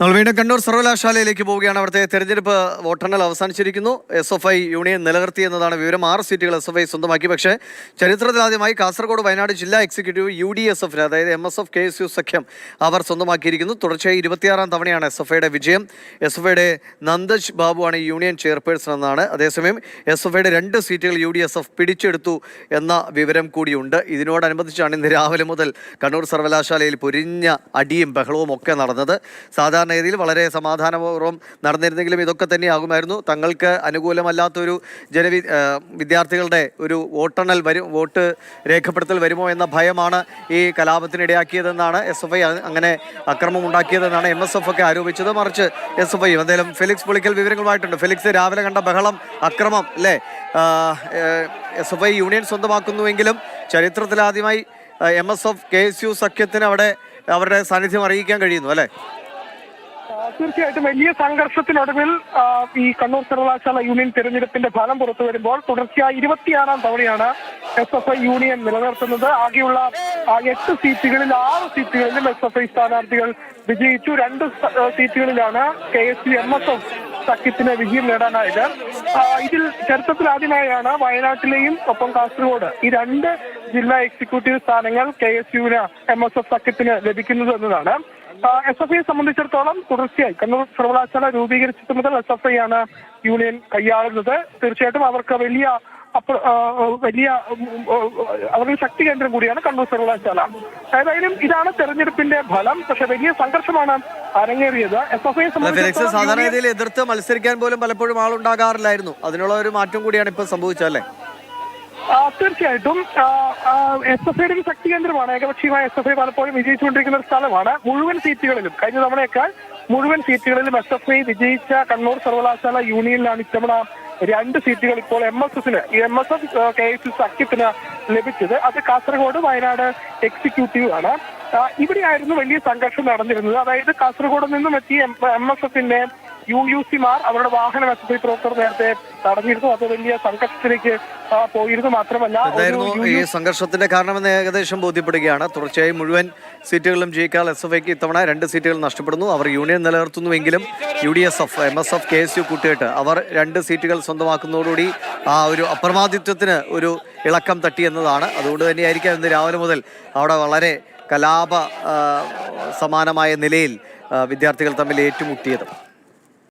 നമ്മൾ വീണ്ടും കണ്ണൂർ സർവകലാശാലയിലേക്ക് പോവുകയാണ്. അവിടുത്തെ തെരഞ്ഞെടുപ്പ് വോട്ടെണ്ണൽ അവസാനിച്ചിരിക്കുന്നു. എസ് എഫ് ഐ യൂണിയൻ നിലനിർത്തി എന്നതാണ് വിവരം. ആറ് സീറ്റുകൾ എസ് എഫ് ഐ സ്വന്തമാക്കി. പക്ഷേ ചരിത്രത്തിലാദ്യമായി കാസർഗോഡ് വയനാട് ജില്ലാ എക്സിക്യൂട്ടീവ് യു ഡി എസ് എഫിന് അതായത് M S F K S U സഖ്യം അവർ സ്വന്തമാക്കിയിരിക്കുന്നു. തുടർച്ചയായി ഇരുപത്തിയാറാം തവണയാണ് എസ് എഫ് ഐയുടെ വിജയം. എസ് എഫ് ഐയുടെ നന്ദജ് ബാബുവാണ് യൂണിയൻ ചെയർപേഴ്സൺ എന്നാണ്. അതേസമയം എസ് എഫ് ഐയുടെ രണ്ട് സീറ്റുകൾ യു ഡി എസ് എഫ് പിടിച്ചെടുത്തു എന്ന വിവരം കൂടിയുണ്ട്. ഇതിനോടനുബന്ധിച്ചാണ് ഇന്ന് രാവിലെ മുതൽ കണ്ണൂർ സർവകലാശാലയിൽ പൊരിഞ്ഞ അടിയും ബഹളവും ഒക്കെ നടന്നത്. സാധാരണഗതിയിൽ വളരെ സമാധാനപൂർവം നടന്നിരുന്നെങ്കിലും ഇതൊക്കെ തന്നെയാകുമായിരുന്നു. തങ്ങൾക്ക് അനുകൂലമല്ലാത്തൊരു ജനവി വിദ്യാർത്ഥികളുടെ ഒരു വോട്ടെണ്ണൽ വരും വോട്ട് രേഖപ്പെടുത്തൽ വരുമോ എന്ന ഭയമാണ് ഈ കലാപത്തിനിടയാക്കിയതെന്നാണ് എസ് എഫ് ഐ അങ്ങനെ അക്രമം ഉണ്ടാക്കിയതെന്നാണ് എം എസ് എഫ് ഒക്കെ ആരോപിച്ചത്. മറിച്ച് എസ് എഫ് ഐ എന്തായാലും ഫിലിക്സ് പൊളിക്കൽ വിവരങ്ങളുമായിട്ടുണ്ട്. ഫിലിക്സ് രാവിലെ കണ്ട ബഹളം അക്രമം അല്ലേ? എസ് എഫ് ഐ യൂണിയൻ സ്വന്തമാക്കുന്നുവെങ്കിലും ചരിത്രത്തിലാദ്യമായി M S F K S U സഖ്യത്തിന് അവിടെ അവരുടെ സാന്നിധ്യം അറിയിക്കാൻ കഴിയുന്നു അല്ലേ? തീർച്ചയായിട്ടും വലിയ സംഘർഷത്തിനൊടുവിൽ ഈ കണ്ണൂർ സർവകലാശാല യൂണിയൻ തെരഞ്ഞെടുപ്പിന്റെ ഫലം പുറത്തു വരുമ്പോൾ തുടർച്ചയായി ഇരുപത്തിയാറാം തവണയാണ് എസ് എഫ് ഐ യൂണിയൻ നിലനിർത്തുന്നത്. ആകെയുള്ള എട്ട് സീറ്റുകളിൽ ആറ് സീറ്റുകളിലും എസ് എഫ് ഐ സ്ഥാനാർത്ഥികൾ വിജയിച്ചു. രണ്ട് സീറ്റുകളിലാണ് K S U M S F സഖ്യത്തിന് വിജയം നേടാനായത് ഇതിൽ ചരിത്രത്തിൽ ആദ്യമായാണ് വയനാട്ടിലെയും ഒപ്പം കാസർഗോഡ് ഈ രണ്ട് ജില്ലാ എക്സിക്യൂട്ടീവ് സ്ഥാനങ്ങൾ കെ എസ് യുവിന് എം എസ് എഫ് സഖ്യത്തിന് ലഭിക്കുന്നത് എന്നതാണ്. എസ് എഫ് ഐയെ സംബന്ധിച്ചിടത്തോളം തുടർച്ചയായി കണ്ണൂർ സർവകലാശാല രൂപീകരിച്ചത് മുതൽ എസ് എഫ് ഐ ആണ് യൂണിയൻ കൈയാളുന്നത്. തീർച്ചയായിട്ടും അവർക്ക് വലിയ വലിയ അവരുടെ ശക്തി കേന്ദ്രം കൂടിയാണ് കണ്ണൂർ സർവകലാശാല. ഏതായാലും ഇതാണ് തെരഞ്ഞെടുപ്പിന്റെ ഫലം. പക്ഷെ വലിയ സംഘർഷമാണ് അരങ്ങേറിയത്. എസ് എഫ് ഐ അല്ല, സാധാരണ രീതിയിൽ എതിർത്ത് മത്സരിക്കാൻ പോലും പലപ്പോഴും ആളുണ്ടാകാറില്ലായിരുന്നു. അതിനുള്ള ഒരു മാറ്റം കൂടിയാണ് ഇപ്പൊ സംഭവിച്ചല്ലേ ആ, തീർച്ചയായിട്ടും. എസ് എഫ് ഐയുടെ ഒരു ശക്തി കേന്ദ്രമാണ്. ഏകപക്ഷീയമായ എസ് എഫ് ഐ പലപ്പോഴും വിജയിച്ചുകൊണ്ടിരിക്കുന്ന ഒരു സ്ഥലമാണ്. മുഴുവൻ സീറ്റുകളിലും കഴിഞ്ഞ തവണയേക്കാൾ മുഴുവൻ സീറ്റുകളിലും എസ് എഫ് ഐ വിജയിച്ച കണ്ണൂർ സർവകലാശാല യൂണിയനിലാണ് ഇത്തവണ രണ്ട് സീറ്റുകൾ ഇപ്പോൾ എം എസ് എസിന് M S F K S S സഖ്യത്തിന് ലഭിച്ചത്. അത് കാസർഗോഡ് വയനാട് എക്സിക്യൂട്ടീവ് ആണ്. ഇവിടെയായിരുന്നു വലിയ സംഘർഷം നടന്നിരുന്നത്. അതായത് കാസർഗോഡ് നിന്നും എത്തിയ എം എസ് എഫിന്റെ യു യു സിമാർ അവരുടെ വാഹന വസതി പ്രവർത്തകർ നേരത്തെ തടഞ്ഞിരുന്നു. അത് വലിയ സംഘർഷത്തിലേക്ക് പോയിരുന്നു മാത്രമല്ല ഈ സംഘർഷത്തിന്റെ കാരണമെന്ന് ഏകദേശം ബോധ്യപ്പെടുകയാണ്. തുടർച്ചയായി മുഴുവൻ സീറ്റുകളിലും ജയിക്കാൻ എസ് എഫ് ഐക്ക് ഇത്തവണ രണ്ട് സീറ്റുകൾ നഷ്ടപ്പെടുന്നു. അവർ union നിലനിർത്തുന്നുവെങ്കിലും U D S F M S F K S U കൂട്ടിയിട്ട് അവർ രണ്ട് സീറ്റുകൾ സ്വന്തമാക്കുന്നതോടുകൂടി ആ ഒരു അപ്രമാദിത്വത്തിന് ഒരു ഇളക്കം തട്ടി എന്നതാണ്. അതുകൊണ്ട് തന്നെയായിരിക്കാം ഇന്ന് രാവിലെ മുതൽ അവിടെ വളരെ കലാപ സമാനമായ നിലയിൽ വിദ്യാർത്ഥികൾ തമ്മിൽ ഏറ്റുമുട്ടിയത്.